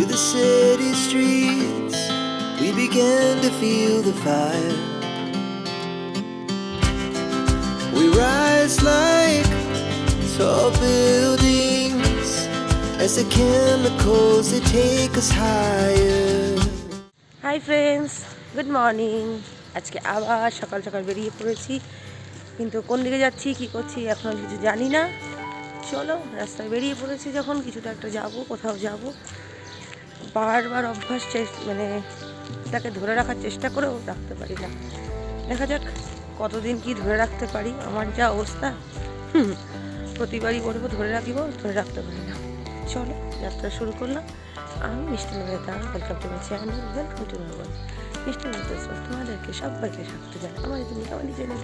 to the city streets, we began to feel the fire. We rise like tall buildings as the chemicals they take us higher. Hi friends good morning আজকে আবার সকাল সকাল বেরিয়ে পড়েছি কিন্তু কোন দিকে যাচ্ছি কি করছি এখন কিছু জানি না চলো রাস্তায় বেরিয়ে পড়েছি যখন কিছুটা একটা যাব কোথাও যাব বারবার অভ্যাস মানে তাকে ধরে রাখার চেষ্টা করেও রাখতে পারি না। দেখা যাক কতদিন কি ধরে রাখতে পারি। আমার যা অবস্থা প্রতিবারই বলব ধরে রাখিব ধরে রাখতে পারি না। চলো, যাত্রা শুরু করলাম। আমি Mishti Mehta welcome to my channel welcome to my world Mishti Mehta তোমাদেরকে সবাইকে স্বাগত জানাই। আমার তুমি আমার চ্যানেল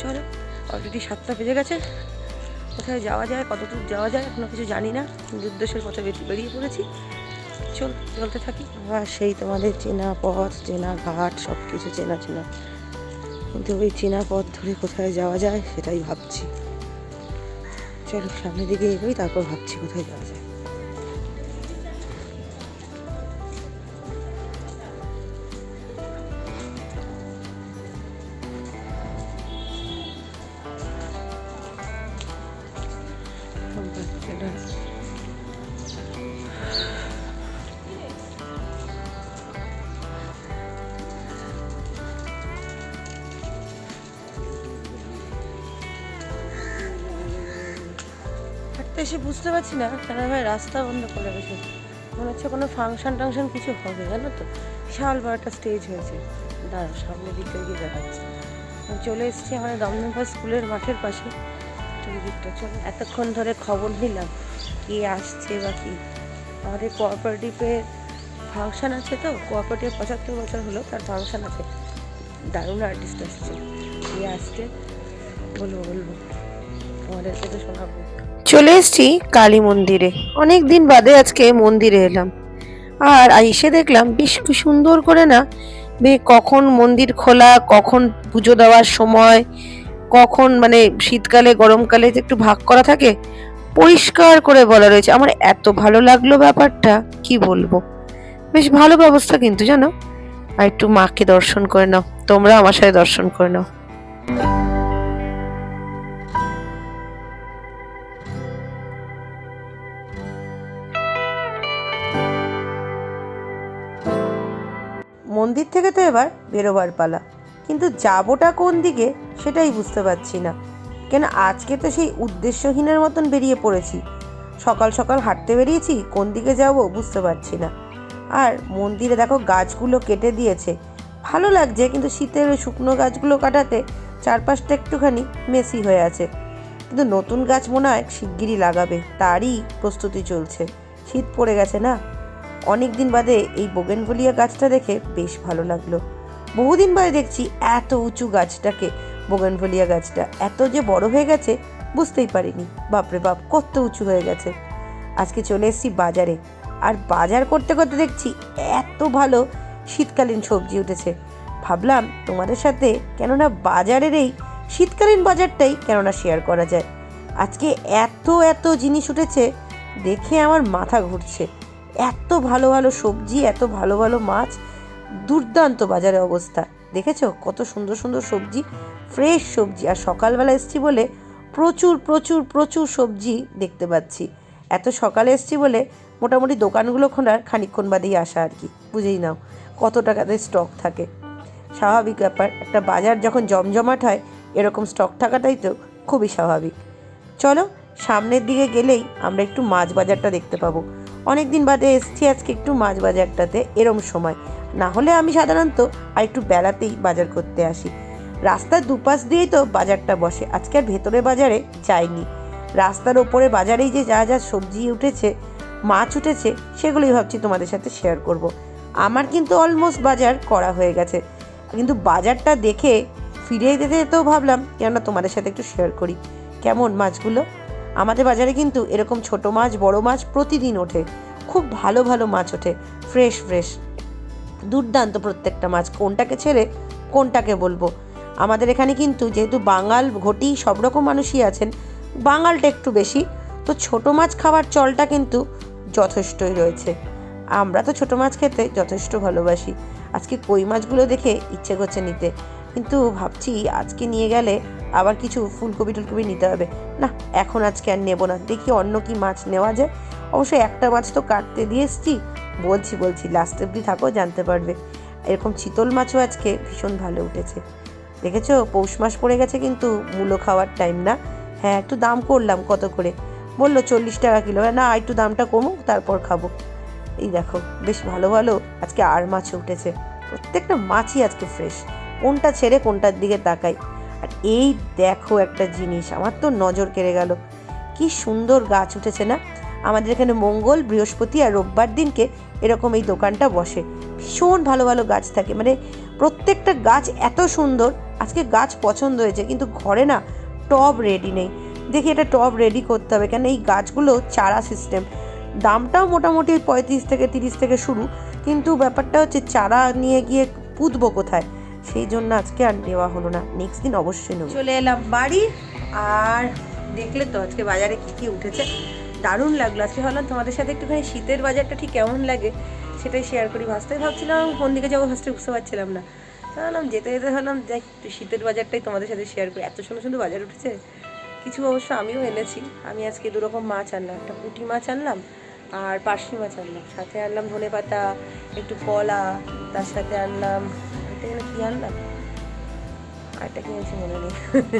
চলো অলরেডি সাতটা বেজে গেছে। কোথায় যাওয়া যায়, কতদূর যাওয়া যায় এখনও কিছু জানি না। উদ্দেশ্যের পথে বেরিয়ে পড়েছি। চল, চলতে থাকি? আবার সেই তোমাদের চেনা পথ চেনা ঘাট সব কিছু চেনা চেনা। কিন্তু ওই চেনা পথ ধরে কোথায় যাওয়া যায়, সেটাই ভাবছি। চলো সামনের দিকে এগোই, তারপর ভাবছি কোথায় যাওয়া যায়। হাঁটতে এসে বুঝতে পারছি না, কেন ভাই রাস্তা বন্ধ করে গেছে মনে হচ্ছে কোনো ফাংশন টাংশন কিছু হবে, জানো তো? বিশাল বড় একটা স্টেজ হয়েছে। দাঁড়াও, সামনের দিকটা গিয়ে দেখাচ্ছি। চলে এসেছি আমাদের দমদমপা স্কুলের মাঠের পাশে। তো দিকটা চলো। এতক্ষণ ধরে খবর নিলাম, কে আসছে বা কি? আমাদের কোঅপারেটিভের ফাংশান আছে তো? কোঅপারেটিভ পঁচাত্তর বছর হলো, তার ফাংশান আছে। দারুণ আর্টিস্ট আসছে। কে আসছে? বলব বলব চলে এসছি কালী মন্দিরে। অনেক দিন বাদে আজকে মন্দিরে এলাম। আর এসে দেখলাম, বেশ সুন্দর করে না কখন মন্দির খোলা, কখন পুজো দেওয়ার সময়, কখন মানে শীতকালে, গরমকালে একটু ভাগ করা থাকে, পরিষ্কার করে বলা রয়েছে। আমার এত ভালো লাগল ব্যাপারটা, কি বলব? বেশ ভালো ব্যবস্থা কিন্তু, জানো? আর একটু মাকে দর্শন করে নাও। তোমরা আমার সাথে দর্শন করে নাও। থেকে তো এবার বেরোবার পালা। কিন্তু যাবোটা কোন দিকে সেটাই বুঝতে পারছি না। কেন আজকে তো সেই উদ্দেশ্যহীনের মতন বেরিয়ে পড়েছি। সকাল সকাল হাঁটতে বেরিয়েছি, কোন দিকে যাব বুঝতে পারছি না। আর মন্দিরে দেখো গাছগুলো কেটে দিয়েছে। ভালো লাগছে, কিন্তু শীতের ওই শুকনো গাছগুলো কাটাতে চারপাশটা একটুখানি মেসি হয়ে আছে। কিন্তু নতুন গাছ মনে হয় শিগগিরই লাগাবে, তারই প্রস্তুতি চলছে। শীত পড়ে গেছে না? অনেক দিন বাদে এই বোগেনভলিয়া গাছটা দেখে বেশ ভালো লাগল। বহুদিন বাদে দেখছি এত উঁচু গাছটাকে, বোগেনভলিয়া গাছটা। এত যে বড় হয়ে গেছে, বুঝতেই পারিনি। বাপরে বাপ, কত উঁচু হয়ে গেছে। আজকে চলে এসেছি বাজারে। আর বাজার করতে করতে দেখছি এত ভালো শীতকালীন সবজি উঠেছে। ভাবলাম তোমাদের সাথে কেননা বাজারের এই শীতকালীন বাজারটাই কেননা শেয়ার করা যায়। আজকে এত এত জিনিস উঠেছে, দেখে আমার মাথা ঘুরছে। এত ভালো ভালো সবজি, এত ভালো ভালো মাছ, দুর্দান্ত বাজারে অবস্থা। দেখেছ? কত সুন্দর সুন্দর সবজি ফ্রেশ সবজি। আর সকালবেলা এসছি বলে প্রচুর প্রচুর প্রচুর সবজি দেখতে পাচ্ছি। এত সকালে এসছি বলে মোটামুটি দোকানগুলো খোলার খানিকক্ষণ বাদেই আসা আর কি। বুঝেই নাও কত টাকাতে স্টক থাকে। স্বাভাবিক ব্যাপার, একটা বাজার যখন জমজমাট হয়, এরকম স্টক থাকাটাই তো খুবই স্বাভাবিক। চলো, সামনের দিকে গেলেই আমরা একটু মাছ বাজারটা দেখতে পাবো। অনেক দিন বাদে এসছি আজকে একটু মাছ বাজারটাতে, এরম সময়। না হলে আমি সাধারণত আর একটু বেলাতেই বাজার করতে আসি। রাস্তার দুপাশ দিয়েই তো বাজারটা বসে, আজকে আর ভেতরে বাজারে যাইনি। রাস্তার ওপরে বাজারেই যে যা যা সবজি উঠেছে, মাছ উঠেছে, সেগুলোই ভাবছি তোমাদের সাথে শেয়ার করব। আমার কিন্তু অলমোস্ট বাজার করা হয়ে গেছে। কিন্তু বাজারটা দেখে ফিরে যেতে যেতেও ভাবলাম, কেননা তোমাদের সাথে একটু শেয়ার করি। কেমন মাছগুলো? আমাদের বাজারে কিন্তু এরকম ছোট মাছ, বড় মাছ প্রতিদিন ওঠে। খুব ভালো ভালো মাছ ওঠে। Fresh fresh. দুর্দান্ত প্রত্যেকটা মাছ। কোনটাকে ছেড়ে কোনটাকে বলব? আমাদের এখানে কিন্তু যেহেতু বাঙাল ঘটি সব রকম মানুষই আছেন, বাঙালটা একটু বেশি, তো ছোট মাছ খাওয়ার চলটা কিন্তু যথেষ্টই রয়েছে। আমরা তো ছোটো মাছ খেতে যথেষ্ট ভালোবাসি। আজকে কই মাছগুলো দেখে ইচ্ছে করছে নিতে? কিন্তু ভাবছি আজকে নিয়ে গেলে আবার কিছু ফুলকপি টুলকপি নিতে হবে। না, এখন আজকে আর নেব না। দেখি অন্য কি মাছ নেওয়া যায়। অবশ্যই একটা মাছ তো কাটতে দিয়ে এসছি। বলছি বলছি লাস্ট অব্দি থাকো, জানতে পারবে। এরকম চিতল মাছও আজকে ভীষণ ভালো উঠেছে। দেখেছ, পৌষ মাস পড়ে গেছে কিন্তু মূলো খাওয়ার টাইম না। হ্যাঁ একটু দাম করলাম, কত করে? বলল, চল্লিশ টাকা কিলো। না, একটু দামটা কমুক, তারপর খাব। এই দেখো, বেশ ভালো ভালো আজকে আর মাছ উঠেছে। প্রত্যেকটা মাছই আজকে ফ্রেশ কোনটা ছেড়ে কোনটার দিকে তাকাই। আর এই দেখো একটা জিনিস, আমার তো নজর কেড়ে গেল। কি সুন্দর গাছ উঠেছে না? আমাদের এখানে মঙ্গল, বৃহস্পতি আর রোববার দিনকে এরকম এই দোকানটা বসে। ভীষণ ভালো ভালো গাছ থাকে। মানে প্রত্যেকটা গাছ এত সুন্দর, আজকে গাছ পছন্দ হয়েছে, কিন্তু ঘরে না টব রেডি নেই। দেখি এটা টব রেডি করতে হবে, কেন এই গাছগুলো চারা সিস্টেম দামটাও মোটামুটি পঁয়ত্রিশ থেকে তিরিশ থেকে শুরু, কিন্তু ব্যাপারটা হচ্ছে চারা নিয়ে গিয়ে পুঁতবো কোথায়? সেই জন্য আজকে আর নেওয়া হলো না। নেক্সট দিন অবশ্যই নেব। চলে এলাম বাড়ি। আর দেখলে তো আজকে বাজারে কি কি উঠেছে। দারুণ লাগল। আজকে ভাবলাম তোমাদের সাথে একটুখানি শীতের বাজারটা ঠিক কেমন লাগে সেটাই শেয়ার করি। ভাবতে ভাবছিলাম কোন দিকে যাব ফার্স্টে বুঝতে পারছিলাম না। ভাবলাম যেতে যেতে ভাবলাম, যাই একটু শীতের বাজারটাই তোমাদের সাথে শেয়ার করি। এত সুন্দর সুন্দর বাজার উঠেছে। কিছু অবশ্য আমিও এনেছি। আমি আজকে দুরকম মাছ আনলাম। একটা পুঁটি মাছ আনলাম আর পার্শি মাছ আনলাম। সাথে আনলাম ধনে পাতা একটু কলা, তার সাথে আনলাম এটা যেন কী আনলাম? আরেকটা কিনেছি মনে নেই।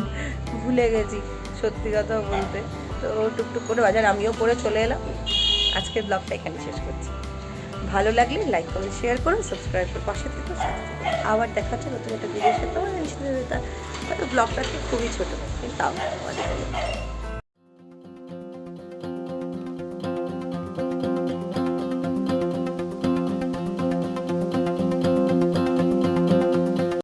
ভুলে গেছি, সত্যি কথা বলতে। তো টুকটুক করে বাজার, আমিও করে চলে এলাম। আজকের ব্লগটা এখানে শেষ করছি। ভালো লাগলে লাইক করুন শেয়ার করুন সাবস্ক্রাইব করুন পাশে থেকে আবার দেখা হচ্ছে নতুন একটা ভিডিওর সাথে। আমার ব্লগটা খুবই ছোটো, কিন্তু তাও।